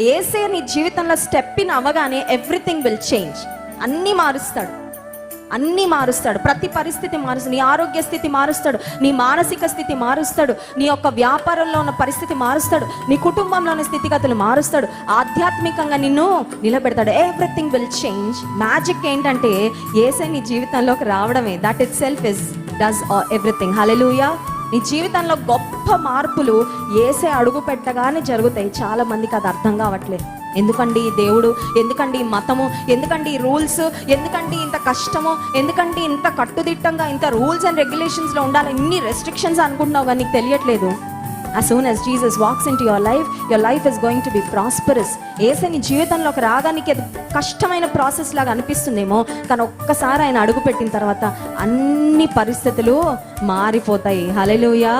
ఏసే నీ జీవితంలో స్టెప్ ఇన్ అవ్వగానే ఎవ్రీథింగ్ విల్ చేంజ్ అన్నీ మారుస్తాడు. అన్నీ మారుస్తాడు. ప్రతి పరిస్థితి మారుస్తాడు. నీ ఆరోగ్య స్థితి మారుస్తాడు. నీ మానసిక స్థితి మారుస్తాడు. నీ యొక్క వ్యాపారంలో ఉన్న పరిస్థితి మారుస్తాడు. నీ కుటుంబంలోని స్థితిగతులు మారుస్తాడు. ఆధ్యాత్మికంగా నిన్ను నిలబెడతాడు. ఎవ్రీథింగ్ విల్ చేంజ్ మ్యాజిక్ ఏంటంటే ఏసై నీ జీవితంలోకి రావడమే. That itself is does everything hallelujah నీ జీవితంలో గొప్ప మార్పులు ఏసే అడుగు పెట్టగానే జరుగుతాయి. చాలా మందికి అది అర్థం కావట్లేదు. ఎందుకండి ఈ దేవుడు? ఎందుకండి ఈ మతము? ఎందుకండి ఈ రూల్స్? ఎందుకండి ఇంత కష్టము? ఎందుకండి ఇంత కట్టుదిట్టంగా ఇంత రూల్స్ అండ్ రెగ్యులేషన్స్లో ఉండాలి? ఇన్ని రెస్ట్రిక్షన్స్ అనుకుంటున్నావు కానీ నీకు తెలియట్లేదు. As soon as Jesus walks into your life, your life is going to be prosperous. ఏసే నీ జీవితంలోకి రాగానికి నీకు అది కష్టమైన ప్రాసెస్ లాగా అనిపిస్తుందేమో కానీ ఒక్కసారి ఆయన అడుగు పెట్టిన తర్వాత అన్ని పరిస్థితులు మారిపోతాయి హలెలుయా